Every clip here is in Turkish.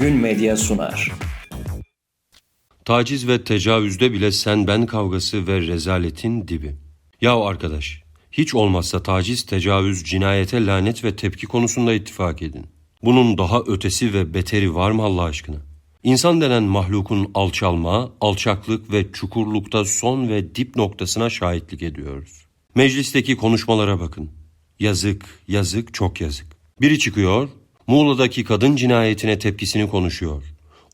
Gün Medya sunar. Taciz ve tecavüzde bile sen ben kavgası ve rezaletin dibi. Yahu arkadaş, hiç olmazsa taciz, tecavüz, cinayete lanet ve tepki konusunda ittifak edin. Bunun daha ötesi ve beteri var mı Allah aşkına? İnsan denen mahlukun alçalma, alçaklık ve çukurlukta son ve dip noktasına şahitlik ediyoruz. Meclisteki konuşmalara bakın. Yazık, yazık, çok yazık. Biri çıkıyor, Muğla'daki kadın cinayetine tepkisini konuşuyor.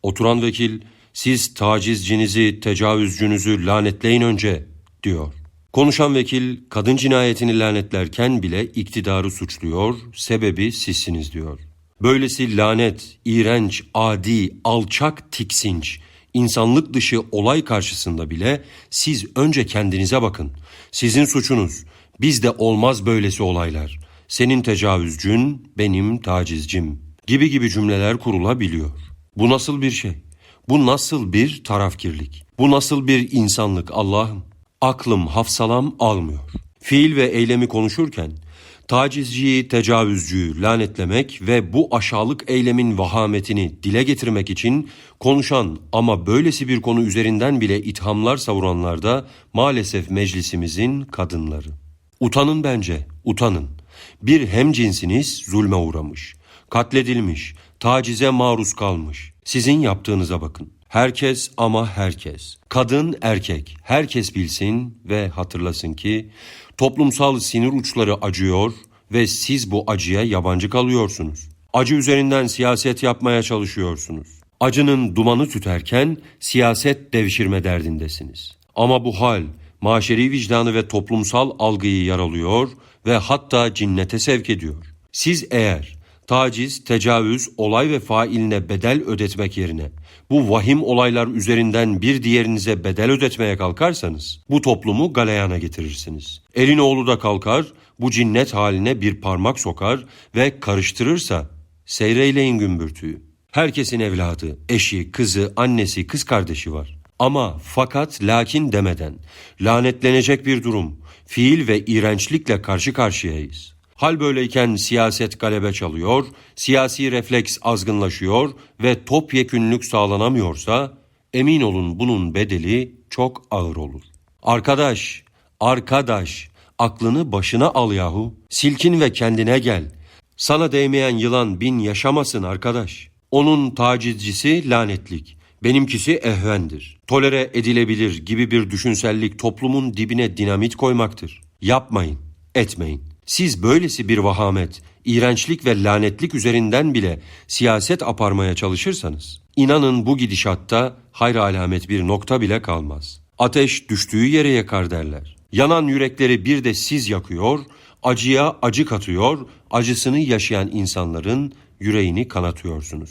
Oturan vekil, siz tacizcinizi, tecavüzcünüzü lanetleyin önce, diyor. Konuşan vekil, kadın cinayetini lanetlerken bile iktidarı suçluyor, sebebi sizsiniz diyor. Böylesi lanet, iğrenç, adi, alçak, tiksinç, insanlık dışı olay karşısında bile siz önce kendinize bakın. Sizin suçunuz, bizde olmaz böylesi olaylar. Senin tecavüzcün, benim tacizcim gibi gibi cümleler kurulabiliyor. Bu nasıl bir şey? Bu nasıl bir tarafkirlik? Bu nasıl bir insanlık Allah'ım? Aklım, hafsalam almıyor. Fiil ve eylemi konuşurken tacizciyi, tecavüzcüyü lanetlemek ve bu aşağılık eylemin vahametini dile getirmek için konuşan ama böylesi bir konu üzerinden bile ithamlar savuranlar da maalesef meclisimizin kadınları. Utanın bence, utanın. Bir hemcinsiniz zulme uğramış, katledilmiş, tacize maruz kalmış. Sizin yaptığınıza bakın. Herkes ama herkes, kadın erkek, herkes bilsin ve hatırlasın ki toplumsal sinir uçları acıyor ve siz bu acıya yabancı kalıyorsunuz. Acı üzerinden siyaset yapmaya çalışıyorsunuz. Acının dumanı tüterken siyaset devşirme derdindesiniz. Ama bu hal maşeri vicdanı ve toplumsal algıyı yaralıyor ve hatta cinnete sevk ediyor. Siz eğer taciz, tecavüz, olay ve failine bedel ödetmek yerine bu vahim olaylar üzerinden bir diğerinize bedel ödetmeye kalkarsanız bu toplumu galeyana getirirsiniz. Elin oğlu da kalkar, bu cinnet haline bir parmak sokar ve karıştırırsa seyreyleyin gümbürtüyü. Herkesin evladı, eşi, kızı, annesi, kız kardeşi var. Ama fakat lakin demeden lanetlenecek bir durum, fiil ve iğrençlikle karşı karşıyayız. Hal böyleyken siyaset galebe çalıyor, siyasi refleks azgınlaşıyor ve topyekünlük sağlanamıyorsa emin olun bunun bedeli çok ağır olur. Arkadaş, arkadaş aklını başına al yahu. Silkin ve kendine gel. Sana değmeyen yılan bin yaşamasın arkadaş. Onun tacizcisi lanetlik. Benimkisi ehvendir. Tolere edilebilir gibi bir düşünsellik toplumun dibine dinamit koymaktır. Yapmayın, etmeyin. Siz böylesi bir vahamet, iğrençlik ve lanetlik üzerinden bile siyaset aparmaya çalışırsanız, inanın bu gidişatta hayra alamet bir nokta bile kalmaz. Ateş düştüğü yere yakar derler. Yanan yürekleri bir de siz yakıyor, acıya acı katıyor, acısını yaşayan insanların yüreğini kanatıyorsunuz.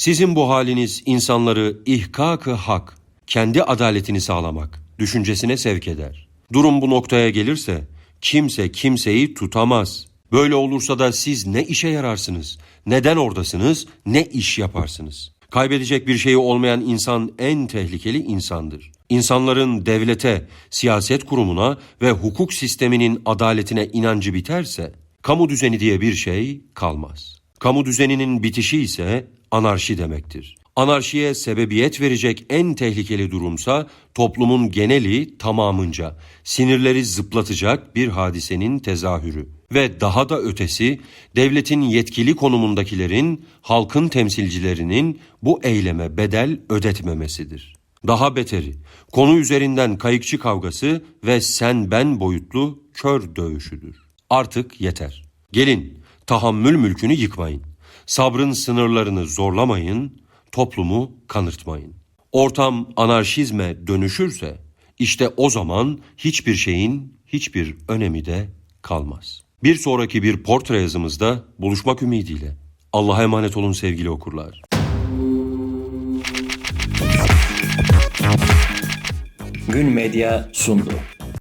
Sizin bu haliniz insanları ihkak-ı hak, kendi adaletini sağlamak düşüncesine sevk eder. Durum bu noktaya gelirse kimse kimseyi tutamaz. Böyle olursa da siz ne işe yararsınız? Neden oradasınız? Ne iş yaparsınız? Kaybedecek bir şeyi olmayan insan en tehlikeli insandır. İnsanların devlete, siyaset kurumuna ve hukuk sisteminin adaletine inancı biterse, kamu düzeni diye bir şey kalmaz. Kamu düzeninin bitişi ise anarşi demektir. Anarşiye sebebiyet verecek en tehlikeli durumsa toplumun geneli tamamınca sinirleri zıplatacak bir hadisenin tezahürü ve daha da ötesi devletin yetkili konumundakilerin halkın temsilcilerinin bu eyleme bedel ödetmemesidir. Daha beteri konu üzerinden kayıkçı kavgası ve sen ben boyutlu kör dövüşüdür. Artık yeter. Gelin tahammül mülkünü yıkmayın. Sabrın sınırlarını zorlamayın, toplumu kanırtmayın. Ortam anarşizme dönüşürse işte o zaman hiçbir şeyin hiçbir önemi de kalmaz. Bir sonraki bir portre yazımızda buluşmak ümidiyle. Allah'a emanet olun sevgili okurlar. Gün Medya sundu.